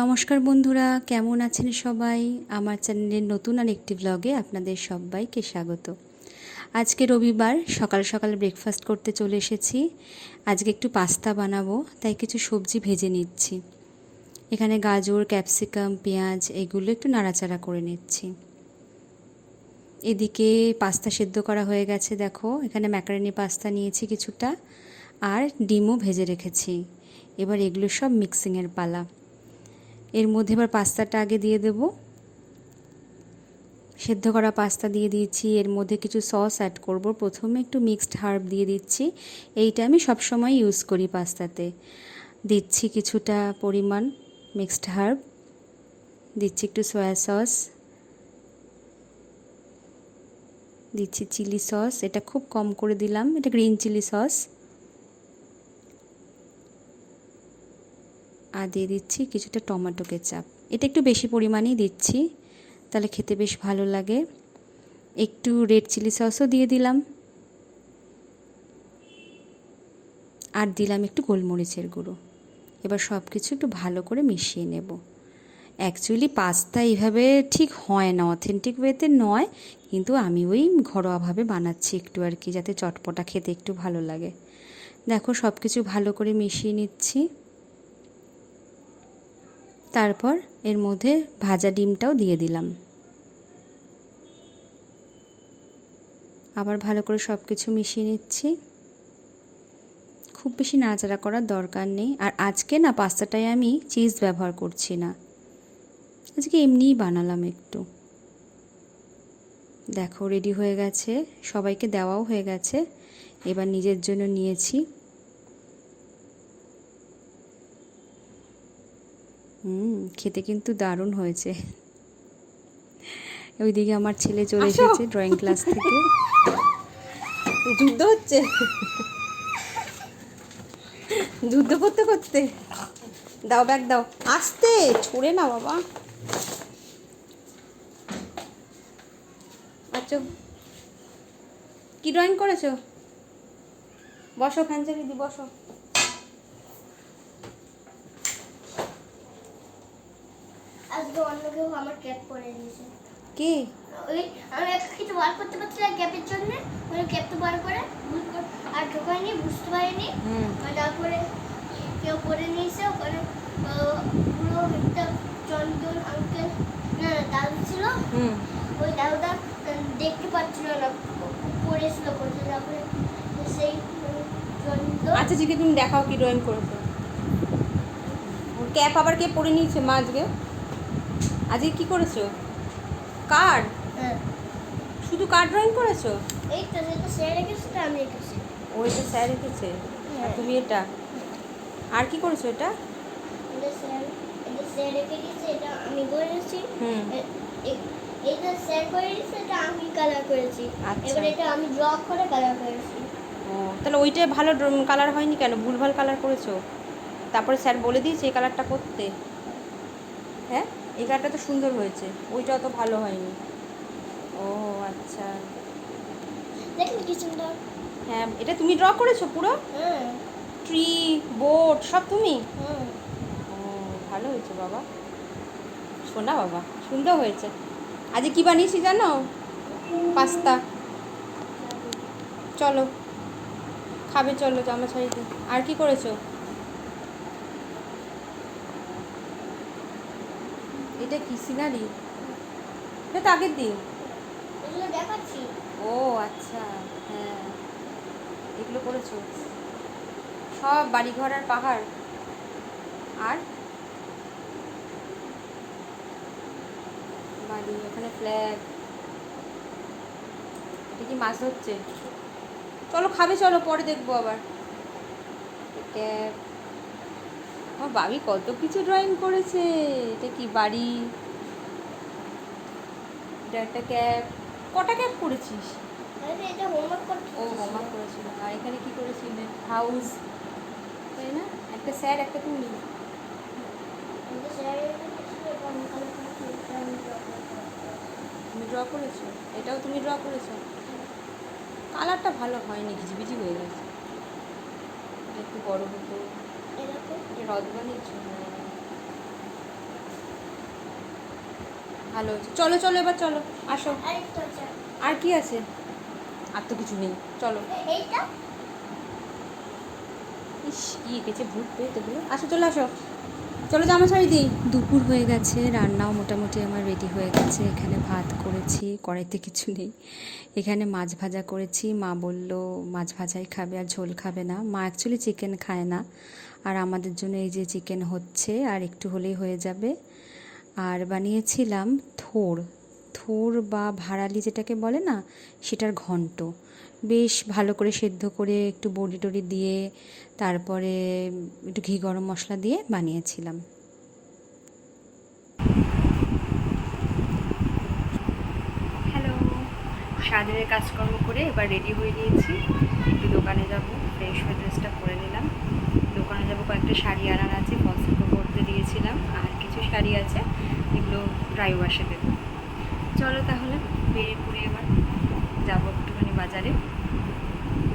নমস্কার বন্ধুরা, কেমন আছেন সবাই? আমার চ্যানেলের নতুন আর একটি ব্লগে আপনাদের সবাইকে স্বাগত। আজকে রবিবার, সকাল সকাল ব্রেকফাস্ট করতে চলে এসেছি। আজকে একটু পাস্তা বানাবো, তাই কিছু সবজি ভেজে নিচ্ছি। এখানে গাজর ক্যাপসিকাম পেঁয়াজ, এগুলো একটু নাড়াচাড়া করে নিচ্ছি। এদিকে পাস্তা সেদ্ধ করা হয়ে গেছে, দেখো। এখানে ম্যাকারনি পাস্তা নিয়েছি কিছুটা, আর ডিমও ভেজে রেখেছি। এবার এগুলো সব মিক্সিংয়ের পালা। এর মধ্যে এবার পাস্তাটা আগে দিয়ে দেব। সেদ্ধ করা পাস্তা দিয়ে দিয়েছি। এর মধ্যে কিছু সস অ্যাড করব। প্রথমে একটু মিক্সড হার্ব দিয়ে দিচ্ছি। এইটা আমি সবসময় ইউজ করি পাস্তাতে। দিচ্ছি কিছুটা পরিমাণ মিক্সড হার্ব দিচ্ছি একটু সয়া সস দিচ্ছি চিলি সস এটা খুব কম করে দিলাম। এটা গ্রিন চিলি সস আর দিয়ে দিচ্ছি কিছুটা টমেটো কেচাপ। এটা একটু বেশি পরিমাণেই দিচ্ছি, তাহলে খেতে বেশ ভালো লাগে। একটু রেড চিলি সসও দিয়ে দিলাম। আর দিলাম একটু গোলমরিচের গুঁড়ো। এবার সব কিছু একটু ভালো করে মিশিয়ে নেব। অ্যাকচুয়ালি পাস্তা এইভাবে ঠিক হয় না অথেন্টিক ওয়েতে নয়, কিন্তু আমি ওই ঘরোয়াভাবে বানাচ্ছি একটু আর কি, যাতে চটপটা খেতে একটু ভালো লাগে। দেখো সব কিছু ভালো করে মিশিয়ে নিচ্ছি। তারপর এর মধ্যে ভাজা ডিমটাও দিয়ে দিলাম। আবার ভালো করে সব কিছু মিশিয়ে নিচ্ছি। খুব বেশি নাড়াচাড়া করার দরকার নেই। আর আজকে না পাস্তাটায় আমি চিজ ব্যবহার করছি না। আজকে এমনিই বানালাম একটু। দেখো রেডি হয়ে গেছে। সবাইকে দেওয়াও হয়ে গেছে। এবার নিজের জন্য নিয়েছি। হুম খেতে কিন্তু দারুণ হয়েছে। ওইদিকে আমার ছেলে চলে এসেছে ড্রয়িং ক্লাস থেকে। যুদ্ধ হচ্ছে। যুদ্ধ করতে করতে। দাও ব্যাগ দাও। আসতে ছুড়ে না বাবা। আচ্ছা। কি ড্রয়িং করেছ? বসো ফ্যান চালিয়ে দি বসো। আজকে অন্য কেউ আমার ক্যাপ পরে দিয়েছে কি? ওই আমি একটা কিছু বার করতে পারছিলাম ক্যাপের জন্য। ওই ক্যাপটা বার করে আর ঢোকায়নি বুঝতে পারিনি। তারপরে কেউ পরে নিয়েছে ওখানে পুরো একটা চন্দন আঙ্কেল না দাদু ছিল। ওই দাদুটা দেখতে পাচ্ছিল না। পড়েছিল কোথায় তারপরে সেই আচ্ছা জিকে তুমি দেখাও কি ড্রয়িং করেছ। ক্যাপ আবার কে পরে নিয়েছে মা আজকে? আজকে কি করেছ? কার্ড? হ্যাঁ, শুধু কার্ড ড্রয়িং করেছ? এই তো সেটা সে রেখেছে তো আমি রেখেছি। ওইটা স্যার রেখেছে? আর হ্যাঁ। তুমি এটা? আর কি করেছ এটা? এটা স্যার এটা স্যার রেখে দিয়েছে এটা আমি করেছি হুম। এ- এ- এটা স্যার করে দিয়েছে এটা আমি কালার করেছি। আচ্ছা। এবার এটা আমি ড্র করে কালার করেছি। ও তাহলে ওইটাই ভালো কালার হয়নি কেন? ভুলভাল কালার করেছ? তারপরে স্যার বলে দিয়েছে এই কালারটা করতে। হ্যাঁ? এই কালারটা তো সুন্দর হয়েছে। ওইটা অত ভালো হয়নি। ও আচ্ছা। দেখুন কি সুন্দর। হ্যাঁ এটা তুমি ড্র করেছ পুরো? হ্যাঁ ট্রি বোট সব তুমি? ও ভালো হয়েছে বাবা। শোনা বাবা সুন্দর হয়েছে। আজকে কি বানিয়েছি জানো? পাস্তা। চলো। খাবে চলো জামা ছাড়িতে আর কি করেছ? এটা কি সিনারি? এটা তো আগের দিন। এগুলো দেখাচ্ছি। ও আচ্ছা হ্যাঁ। এগুলো করেছ। সব বাড়িঘর আর পাহাড়। আর? বাড়ি ওখানে ফ্ল্যাগ এটা কি মাছ হচ্ছে চলো খাবে চলো পরে দেখব আবার। ক্যাব আমার বাবি কত কিছু ড্রয়িং করেছে। এটা কি বাড়ি? এটা একটা ক্যাব কটা ক্যাব করেছিস? এটা হোমওয়ার্ক করতে ও হোমওয়ার্ক করেছিল। আর এখানে কি করেছিলেন হাউস তাই না? একটা স্যার একটা তুমি। তুমি ড্র করেছ? এটাও তুমি ড্র করেছ? কালারটা ভালো হয়নি ঘিজিবিজি হয়ে গেছে। এটা একটু বড় হতো। এরকম এটা হ্রদ বানিয়েছো ভালো হয়েছে। চলো চলো এবার চলো আসো। আর কি আছে? আর তো কিছু নেই। চলো। ইস কি এঁকেছে ভূত পেয়ে এগুলো আসো চলে আসো। চলো জামা শাড়ি দিই। দুপুর হয়ে গেছে রান্নাও মোটামুটি আমার রেডি হয়ে গেছে। এখানে ভাত করেছি কড়াইতে কিছু নেই। এখানে মাছ ভাজা করেছি। মা বলল মাছ ভাজাই খাবে আর ঝোল খাবে না। মা অ্যাকচুয়ালি চিকেন খায় না। আর আমাদের জন্য এই যে চিকেন হচ্ছে, আর একটু হলেই হয়ে যাবে। আর বানিয়েছিলাম থোর থোর বা ভাড়ালি যেটাকে বলে না, সেটার ঘন্ট। বেশ ভালো করে সেদ্ধ করে একটু বড়ি টড়ি দিয়ে, তারপরে একটু ঘি গরম মশলা দিয়ে বানিয়েছিলাম। হ্যালো সাজের কাজকর্ম করে এবার রেডি হয়ে নিয়েছি একটু দোকানে যাব ফ্রেশ ড্রেসটা পরে নিলাম। দোকানে যাব কয়েকটা শাড়ি আনার আছে পছন্দ করতে দিয়েছিলাম, আর কিছু শাড়ি আছে, এগুলো ড্রাই ওয়াশে দেবো। চলো তাহলে, বেরিয়ে পড়ে এবার, যাব একটুখানি বাজারে।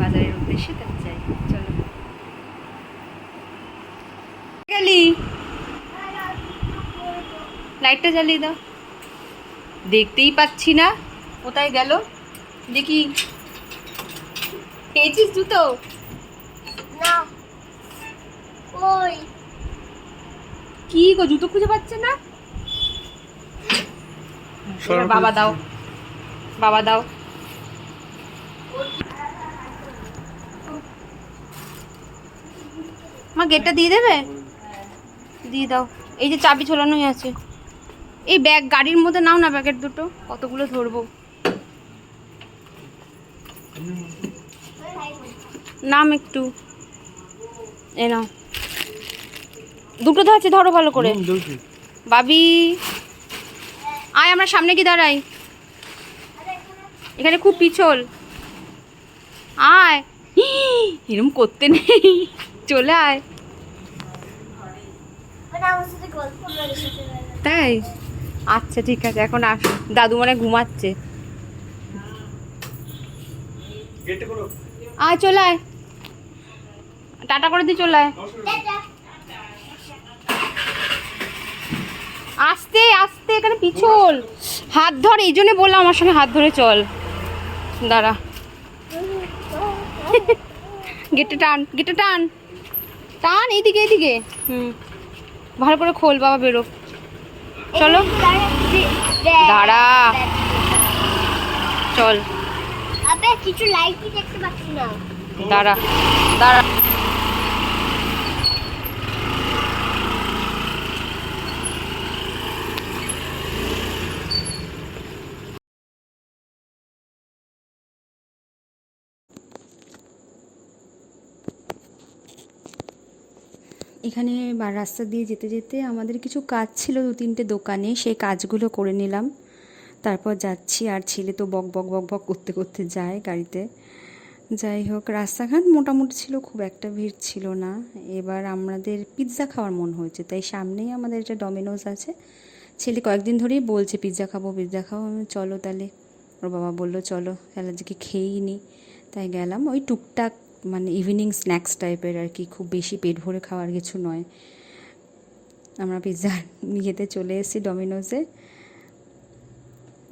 বাজারের উদ্দেশ্যে তাহলে যাই, চলো। গেলি? লাইটটা জ্বালিয়ে দাও। দেখতেই পাচ্ছি না, কোথায় গেল? দেখি। পেয়েছিস জুতো? ওই কি গো জুতো খুঁজে পাচ্ছে না? বাবা দাও বাবা দাও। মা গেটটা দিয়ে দেবে? দিয়ে দাও। এই যে চাবি ঝোলানোই আছে। এই ব্যাগ গাড়ির মধ্যে নাও না ব্যাগের দুটো কতগুলো ধরবো। নাম একটু। এ নাও। দুটো ধরছে ধরো ভালো করে। বাবি আয় আমরা সামনে কি দাঁড়াই। এখানে খুব পিছল। আয়। এরম করতে নেই। চলে আয়। তাই? আচ্ছা ঠিক আছে এখন আস। দাদু মানে ঘুমাচ্ছে। আয় চলে আয়। টাটা করে দিয়ে চলে আয়। আস্তে আস্তে এখানে পিছল। হাত ধর এই জন্য বললাম আমার সঙ্গে হাত ধরে চল। দাঁড়া। গেটে টান গেটে টান। টান এইদিকে এইদিকে। হুম। ভালো করে খোল বাবা বেরো। চলো। দাঁড়া। চল। কিছু লাইটই দেখতে পাচ্ছি না। দাঁড়া। দাঁড়া। এখানে রাস্তা দিয়ে যেতে যেতে আমাদের কিছু কাজ ছিল দু তিনটে দোকানে, সেই কাজগুলো করে নিলাম। তারপর যাচ্ছি, আর ছেলে তো বক বক বক বক করতে করতে যায় গাড়িতে। যাই হোক, রাস্তাঘাট মোটামুটি ছিল, খুব একটা ভিড় ছিল না। এবার আমাদের পিৎজা খাওয়ার মন হয়েছে, তাই সামনেই আমাদের একটা ডমিনোজ আছে। ছেলে কয়েকদিন ধরেই বলছে, পিৎজা খাব পিৎজা খাব। আমি চলো তাহলে। ওর বাবা বলল, চলো, তাহলে আজকে খেয়েই নি। তাই গেলাম। ওই টুকটাক মানে ইভিনিং স্ন্যাক্স টাইপের আর কি, খুব বেশি পেট ভরে খাওয়ার কিছু নয়। আমরা পিৎজা নিয়েতে চলে এসেছি ডমিনোসে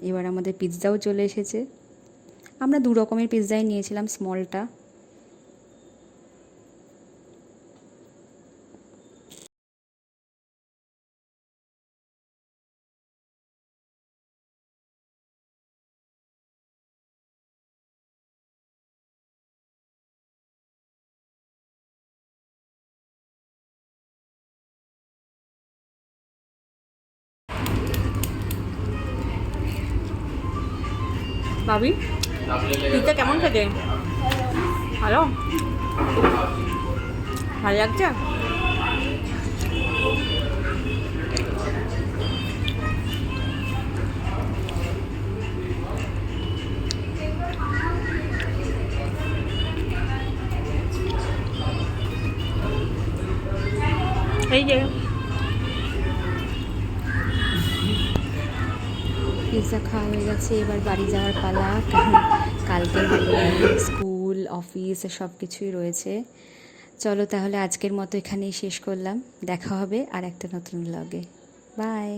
এবার আমাদের পিৎজাও চলে এসেছে। আমরা দু রকমের পিৎজাই নিয়েছিলাম স্মলটা ভাবি। পিৎজা কেমন খেতে? ভালো? ভালো লাগছে? পিৎজা খাওয়া হয়ে গেছে, এবার বাড়ি যাওয়ার পালা। কারণ কালকে স্কুল, অফিস সব কিছুই রয়েছে। চলো তাহলে আজকের মতো এখানেই শেষ করলাম। দেখা হবে আর একটা নতুন ব্লগে বাই